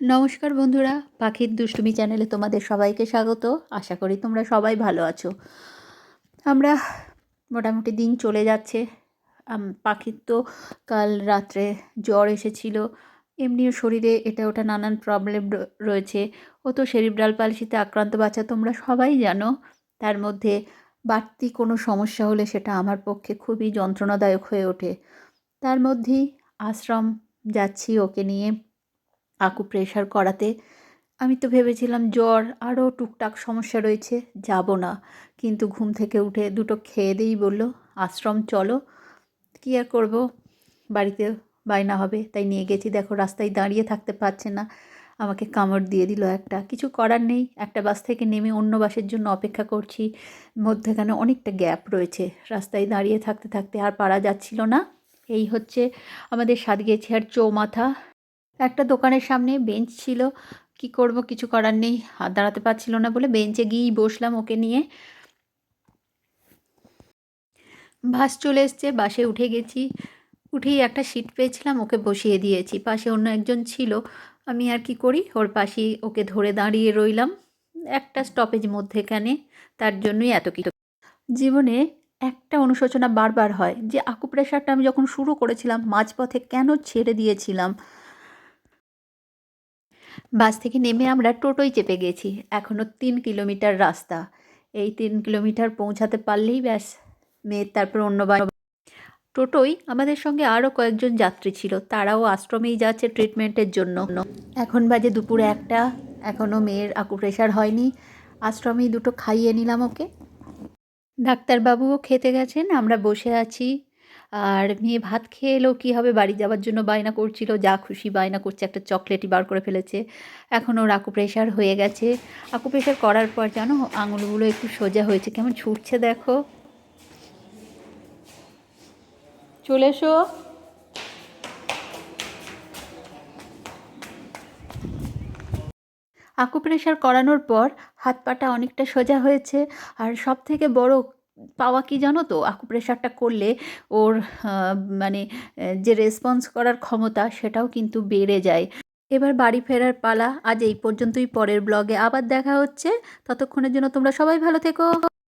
নমস্কার বন্ধুরা, পাখির দুষ্টুমি চ্যানেলে তোমাদের সবাইকে স্বাগত। আশা করি তোমরা সবাই ভালো আছো। আমরা মোটামুটি দিন চলে যাচ্ছে। পাখির তো কাল রাত্রে জ্বর এসেছিল। এমনিও শরীরে এটা ওটা নানান প্রবলেম রয়েছে। ও তো সেরিব্রাল পালসিতে আক্রান্ত বাচ্চা, তোমরা সবাই জানো। তার মধ্যে বাড়তি কোনো সমস্যা হলে সেটা আমার পক্ষে খুবই যন্ত্রণাদায়ক হয়ে ওঠে। তার মধ্যেই আশ্রম যাচ্ছি ওকে নিয়ে। আকু প্রেশার করাতে। আমি তো ভেবেছিলাম জ্বর আরও টুকটাক সমস্যা রয়েছে, যাব না। কিন্তু ঘুম থেকে উঠে দুটো খেয়ে দিই বলল, আশ্রম চলো। কী আর করব? বাড়িতে বায়না হবে, তাই নিয়ে গেছি। দেখো, রাস্তায় দাঁড়িয়ে থাকতে পারছে না। আমাকে কামড় দিয়ে দিল একটা। কিছু করার নেই। একটা বাস থেকে নেমে অন্য বাসের জন্য অপেক্ষা করছি। মধ্যেখানে অনেকটা গ্যাপ রয়েছে। রাস্তায় দাঁড়িয়ে থাকতে থাকতে আর পারা যাচ্ছিল না। এই হচ্ছে আমাদের সাতগেছিয়ার চৌমাথা। একটা দোকানের সামনে বেঞ্চ ছিল। কি করব কিছু করার নেই, হাত দাঁড়াতে পারছিল না বলে বেঞ্চে গিয়েই বসলাম ওকে নিয়ে। বাস চলে এসছে, বাসে উঠে গেছি। উঠেই একটা সিট পেয়েছিলাম, ওকে বসিয়ে দিয়েছি। পাশে অন্য একজন ছিল। আমি আর কি করি? ওর পাশেই ওকে ধরে দাঁড়িয়ে রইলাম। একটা স্টপেজ মধ্যেখানে, তার জন্যই এত কিছু। জীবনে একটা অনুশোচনা বারবার হয় যে, আকুপ্রেশারটা আমি যখন শুরু করেছিলাম, মাঝপথে কেন ছেড়ে দিয়েছিলাম? বাস থেকে নেমে আমরা টোটোয় চেপে গেছি। এখনও তিন কিলোমিটার রাস্তা। এই তিন কিলোমিটার পৌঁছাতে পারলেই ব্যাস, মেয়ের তারপর অন্য বা টোটোই আমাদের সঙ্গে আরও কয়েকজন যাত্রী ছিল। তারাও আশ্রমেই যাচ্ছে ট্রিটমেন্টের জন্য। এখন বাজে দুপুরে একটা এখনও মেয়ের আকুপ্রেশার হয়নি। আশ্রমেই দুটো খাইয়ে নিলাম ওকে। ডাক্তারবাবুও খেতে গেছেন, আমরা বসে আছি। আর মেয়ে ভাত খেয়ে এলেও কী হবে বাড়ি যাওয়ার জন্য বায়না করছিল, যা খুশি বায়না করছে, একটা চকলেটই বার করে ফেলেছে। এখন ওর আকুপ্রেশার হয়ে গেছে। আকুপ্রেশার করার পর জানো, আঙুলগুলো একটু সোজা হয়েছে। কেমন ছুটছে দেখো। চলে এসো। আকুপ্রেশার করানোর পর হাত পাটা অনেকটা সোজা হয়েছে। আর সব থেকে বড় পাওয়া কি জানো তো? আকুপ্রেশারটা করলে ওর মানে যে রেসপন্স করার ক্ষমতা সেটাও কিন্তু বেড়ে যায়। এবার বাড়ি ফেরার পালা, আজ এই পর্যন্তই পরের ব্লগে আবার দেখা হচ্ছে। ততক্ষণের জন্য তোমরা সবাই ভালো থেকো।